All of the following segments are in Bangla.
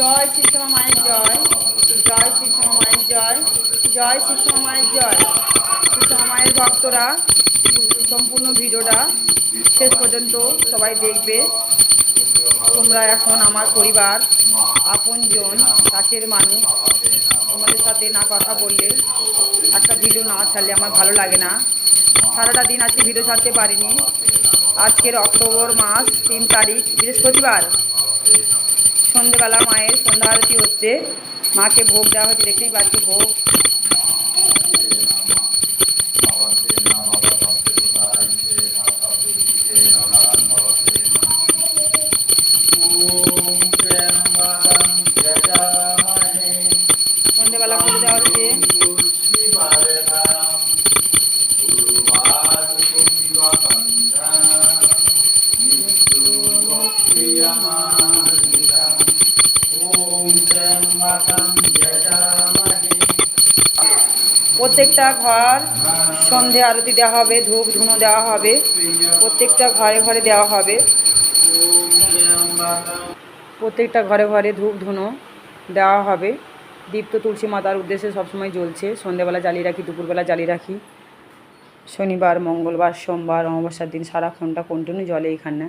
জয় শ্রীশ্যামা মায়ের জয়। জয় শ্রীশ্যামা মায়ের জয়। জয় শ্রীশ্যামা মায়ের জয়। শ্রীশ্যামা মায়ের ভক্তরা, সম্পূর্ণ ভিডিওটা শেষ পর্যন্ত সবাই দেখবে। তোমরা এখন আমার পরিবার, আপনজন, কাছের মানুষ, তোমাদের সাথে না কথা বললে একটা ভিডিও না ছাড়লে আমার ভালো লাগে না। সারাটা দিন আজকে ভিডিও ছাড়তে পারিনি। আজকের অক্টোবর মাস তিন তারিখ, বৃহস্পতিবার। সন্ধেবেলা মায়ের সন্ধ্যা আরতি হচ্ছে। মাকে ভোগ দেওয়া হচ্ছে দেখতেই পাচ্ছি ভোগ। প্রত্যেকটা ঘর সন্ধে আরতি দেওয়া হবে, ধূপ ধুনো দেওয়া হবে, প্রত্যেকটা ঘরে ঘরে দেওয়া হবে। প্রত্যেকটা ঘরে ঘরে ধূপ ধুনো দেওয়া হবে। দীপ্ত তুলসী মাতার উদ্দেশ্যে সবসময় জ্বলছে। সন্ধেবেলা জ্বালিয়ে রাখি, দুপুরবেলা জ্বালিয়ে রাখি। শনিবার, মঙ্গলবার, সোমবার, অমাবস্যার দিন সারাক্ষণটা কন্টিনিউ জলে এখানে।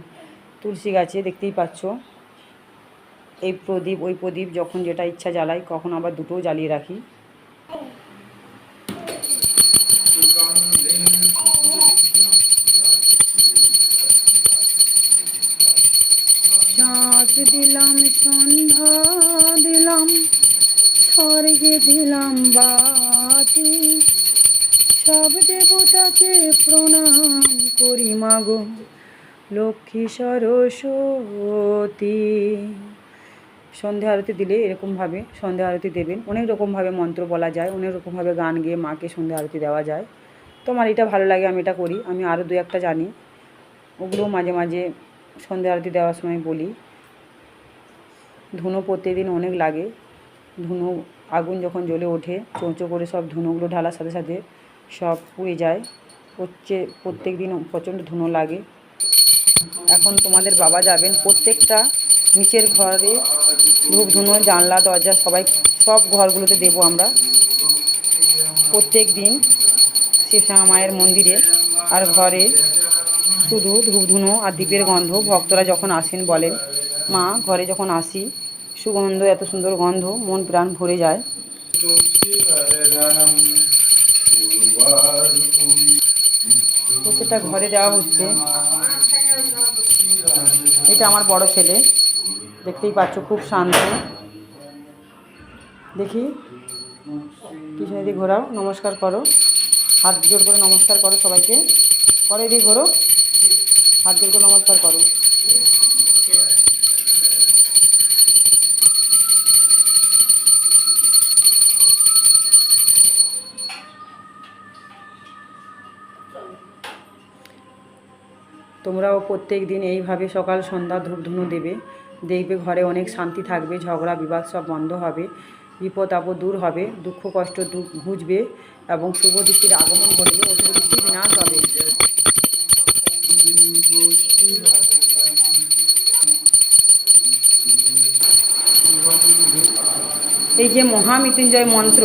তুলসী গাছে দেখতেই পাচ্ছ। এই প্রদীপ, ওই প্রদীপ যখন যেটা ইচ্ছা জ্বালাই, কখন আবার দুটোও জ্বালিয়ে রাখি। চাঁদ দিলাম, সন্ধ্যা দিলাম, স্বর্গে দিলাম বাতি। সব দেবতাকে প্রণাম করি মাগো লক্ষ্মী সরস্বতী। সন্ধ্যা আরতি দিলে এরকমভাবে সন্ধ্যা আরতি দেবেন। অনেক রকমভাবে মন্ত্র বলা যায়, অনেক রকমভাবে গান গেয়ে মাকে সন্ধ্যা আরতি দেওয়া যায়। তো আমার এটা ভালো লাগে, আমি এটা করি। আমি আরও দু একটা জানি। ওগুলো মাঝে মাঝে সন্ধ্যা আরতি দেওয়ার সময় বলি। ধুনো প্রত্যেকদিন অনেক লাগে। ধুনো আগুন যখন জ্বলে ওঠে, চোঁচো করে সব ধুনোগুলো ঢালার সাথে সাথে সব পুড়ে যায়। হচ্ছে প্রত্যেক দিন প্রচণ্ড ধুনো লাগে। এখন তোমাদের বাবা যাবেন প্রত্যেকটা নিচের ঘরে ধূপ ধুনো, জানলা, দরজা, সবাই সব ঘরগুলোতে দেবো আমরা। প্রত্যেক দিন শ্রীশ্যামা মায়ের মন্দিরে আর ঘরে শুধু ধূপ ধুনো আর দ্বীপের গন্ধ। ভক্তরা যখন আসেন বলেন, মা, ঘরে যখন আসি, সুগন্ধ, এত সুন্দর গন্ধ, মন প্রাণ ভরে যায়। প্রত্যেকটা ঘরে দেওয়া হচ্ছে। এটা আমার বড় ছেলে। দেখতেই পাচ্ছ, খুব শান্ত। দেখি, পিছনে দিয়ে ঘোরাও, নমস্কার করো। হাত জোর করে নমস্কার করো সবাইকে। করো এদিকে ঘোরো, হাত জোর করে নমস্কার করো। তোমরাও প্রত্যেক দিন এইভাবে সকাল সন্ধ্যা ধূপধুনো দেবে। দেখবে ঘরে অনেক শান্তি থাকবে, ঝগড়া, বিবাদ সব বন্ধ হবে, বিপদ আপদ দূর হবে, দুঃখ, কষ্ট ঘুচবে এবং শুভ দৃষ্টির আগমন ঘটবে, অশুভ দৃষ্টি বিনাশ হবে। এই যে মহামৃত্যুঞ্জয় মন্ত্র,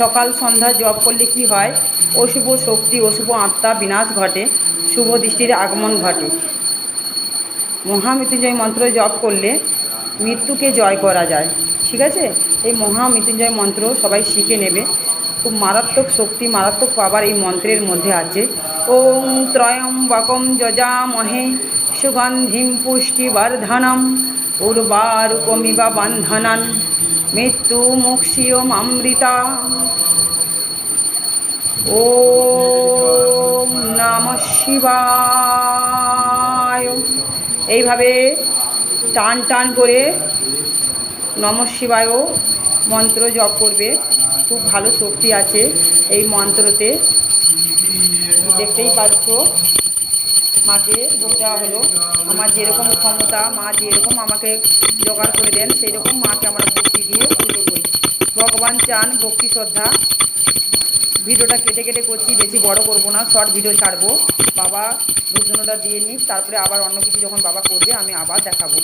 সকাল সন্ধ্যা জপ করলে কি হয়? অশুভ শক্তি, অশুভ আত্মা বিনাশ ঘটে, শুভ দৃষ্টির আগমন ঘটে। মহামৃত্যুঞ্জয় মন্ত্র জপ করলে মৃত্যুকে জয় করা যায়। ঠিক আছে? এই মহামৃত্যুঞ্জয় মন্ত্র সবাই শিখে নেবে। খুব মারাত্মক শক্তি, মারাত্মক পাবার এই মন্ত্রের মধ্যে আছে। ওম ত্রয়ম্বকম যজামহে সুগন্ধিম পুষ্টিবর্ধনম উর্বারুকমিব বন্ধনান মৃত্যু মুক্ষিয়মৃতা ওম নম শিবায়। এইভাবে টান টান করে নম শিবায়ও মন্ত্র জপ করবে। খুব ভালো শক্তি আছে এই মন্ত্রতে। দেখতেই পাচ্ছ, মাকে ভোগ দেওয়া হলো। আমার যেরকম ক্ষমতা, মা যেরকম আমাকে জোগাড় করে দেন সেই রকম মাকে আমরা ভক্তি দিয়ে পুজো করি। ভগবান চান ভক্তি শ্রদ্ধা। ভিডিওটা কেটে কেটে করছি, বেশি বড় করব না, শর্ট ভিডিও ছাড়বো। বাবা দুজনটা দিয়ে নিই তারপরে আবার অন্য কিছু যখন বাবা করবে, আমি আবার দেখাবো।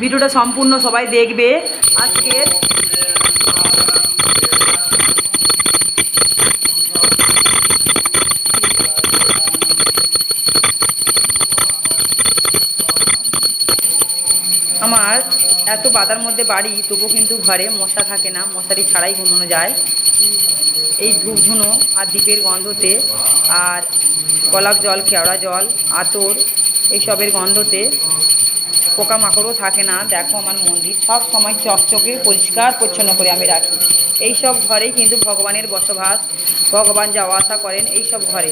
ভিডিওটা সম্পূর্ণ সবাই দেখবে। আজকের আমার এত বাদার মধ্যে বাড়ি তবুও কিন্তু ঘরে মশা থাকে না, মশারি ছাড়াই ঘুমানো যায়। এই ধূপ ধুনো আর দ্বীপের গন্ধতে আর গোলাপ জল কেওড়া জল, আতর এইসবের গন্ধতে পোকামাকড়ও থাকে না। দেখো আমার মন্দির। সব সময় চকচকে, পরিষ্কার, পরিচ্ছন্ন করে আমি রাখি। এই সব ঘরেই কিন্তু ভগবানের বসবাস। ভগবান যাওয়া আসা করেন এই সব ঘরে।